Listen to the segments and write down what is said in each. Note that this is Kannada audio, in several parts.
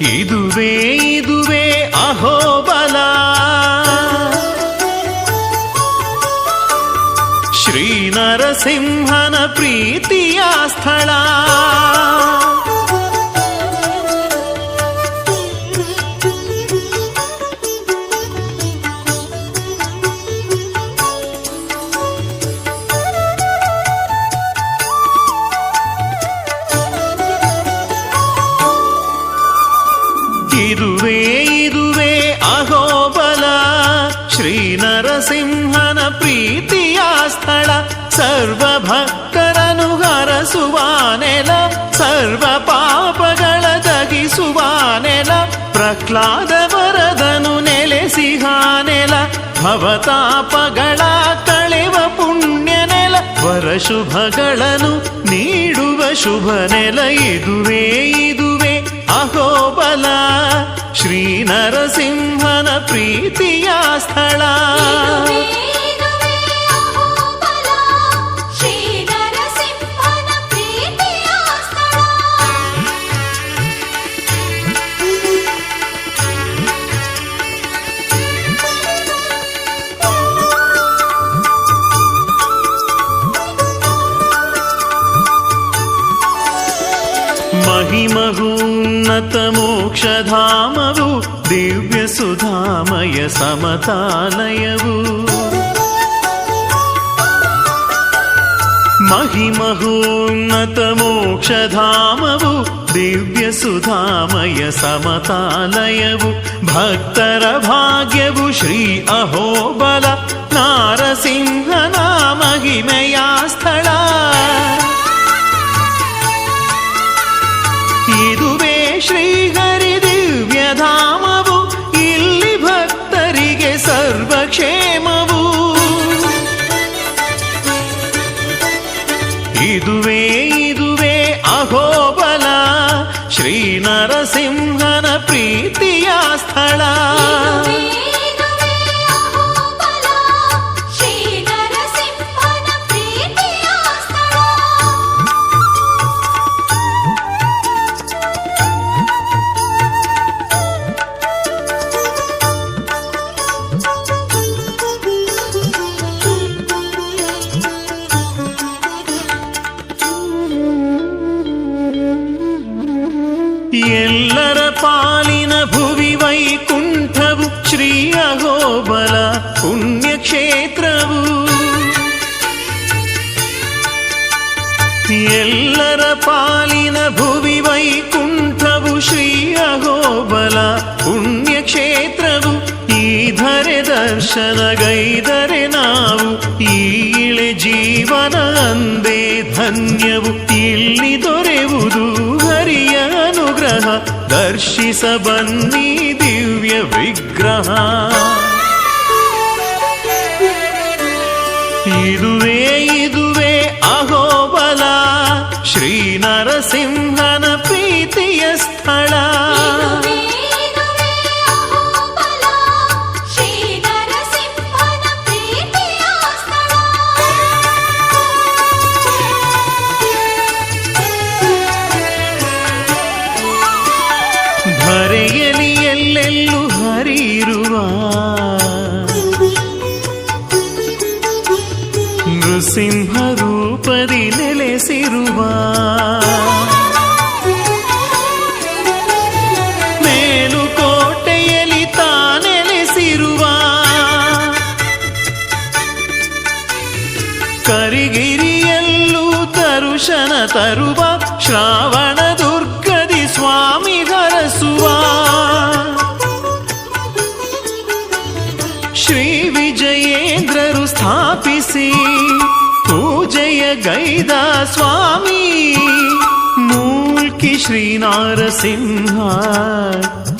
ಇದುವೇ ಇದುವೇ ಅಹೋಬಲ ಶ್ರೀ ನರಸಿಂಹನ ಪ್ರೀತಿಯ ಸ್ಥಳ. ನರಸಿಂಹನ ಪ್ರೀತಿಯ ಸ್ಥಳ. ಸರ್ವ ಭಕ್ತರನು ಹರಸುವ ನೆಲ ಸರ್ವ ಪಾಪಗಳ ದಗಿಸುವ ನೆಲ ಪ್ರಹ್ಲಾದ ವರದನು ನೆಲೆಸಿಹಾನೆಲ ಭವತಾಪಗಳ ಕಳೆವ ಪುಣ್ಯ ನೆಲ ವರ ಶುಭಗಳನ್ನು ನೀಡುವ ಶುಭ ನೆಲ ಇದುವೇ ಇದುವೇ, ಅಹೋಬಲ, ಶ್ರೀ ನರಸಿಂಹನ ಪ್ರೀತಿಯ ಸ್ಥಳ ಇದುವೇ ಇದುವೇ ಅಹೋಬಲ ಶ್ರೀನರಸಿಂಹನ ಪ್ರೀತಿಯ ಸ್ಥಳ ಮಹಿಮಹೂನ್ನತ ಮೋಕ್ಷಧಾಮವು ದಿವ್ಯ ಸುಧಾಮಯ ಸಮತಾಲಯವು ಮಹಿಮಹೂನ್ನತ ಮೋಕ್ಷಧಾಮವು ದಿವ್ಯ ಸುಧಾಮಯ ಸಮತಾಲಯವು ಭಕ್ತರ ಭಾಗ್ಯವು ಶ್ರೀ ಅಹೋಬಲ ನಾರಸಿಂಹನ ಮಹಿಮೆಯ ನರಸಿಂಹನ ಪ್ರೀತಿಯ ಸ್ಥಳ ಎಲ್ಲರ ಪಾಲಿನ ಭುವಿ ವೈಕುಂಠವು ಶ್ರೀ ಅಗೋಬಲ ಪುಣ್ಯಕ್ಷೇತ್ರವು. ಎಲ್ಲರ ಪಾಲಿನ ಭುವಿ ವೈಕುಂಠವು ಶ್ರೀ ಅಗೋಬಲ ಪುಣ್ಯಕ್ಷೇತ್ರವು. ಈ ಧರೆ ದರ್ಶನಗೈದರೆ ನಾವು ಈಳೆ ಜೀವನ ಅಂದೇ ಧನ್ಯವು ಇಲ್ಲಿ ದೊರೆಯುವುದು ಹರಿಯ ಅನುಗ್ರಹ ದರ್ಶಿಸ ಬನ್ನಿ ದಿವ್ಯ ವಿಗ್ರಹ. ಇದುವೇ ಇದುವೇ ಅಹೋಬಲ ಶ್ರೀ ನರಸಿಂಹನ ಪ್ರೀತಿಯ ಸ್ಥಳ. ನೃಸಿಂಹ ರೂಪದಿ ನೆಲೆಸಿರುವ ತರುಶನ ತರುವ ಶ್ರಾವಣ ದುರ್ಗದಿ ಸ್ವಾಮಿ ಹರಸುವ ಸ್ಥಾಪಿಸಿ. ಪೂಜೆಯ ಗೈದ ಸ್ವಾಮಿ ಮೂಲ್ಕಿ ಶ್ರೀ ನಾರಸಿಂಹ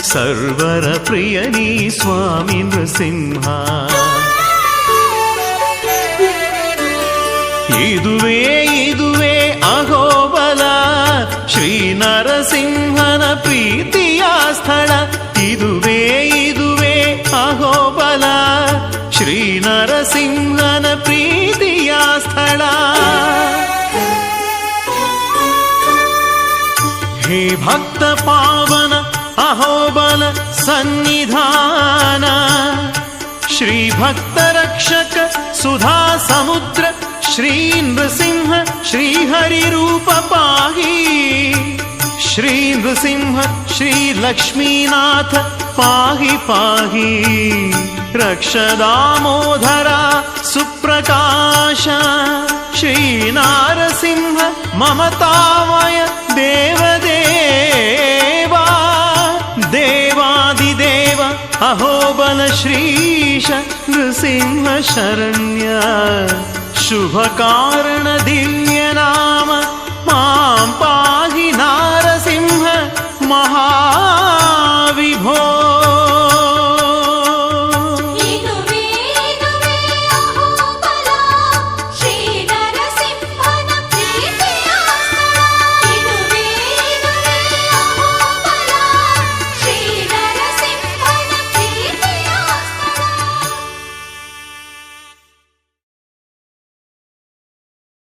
ಸರ್ವರ ಪ್ರಿಯನಿ ಸ್ವಾಮಿ ನೃಸಿಂಹ. ಇದುವೇ ಇದುವೇ ಅಹೋಬಲ. ಶ್ರೀ ನರಸಿಂಹನ ಪ್ರೀತಿಯ ಸ್ಥಳ. ಇದುವೇ ಇದುವೇ ಅಹೋಬಲ. ಶ್ರೀ ನರಸಿಂಹನ हे भक्त पावन अहो बल सन्निधान श्रीभक्त रक्षक सुधा समुद्र श्रीनृसिंह श्रीहरिरूप पाहि श्रीनृसिंह श्री लक्ष्मीनाथ पाहि पाहि रक्ष दामोधरा सुप्रकाश श्रीनारसिंह ममतामय देवदेवा देवादिदेव अहो बलश्रीशक् नृसिंहशरण्य शुभकारणदिव्यनाम मां पाहि नारसिंह महा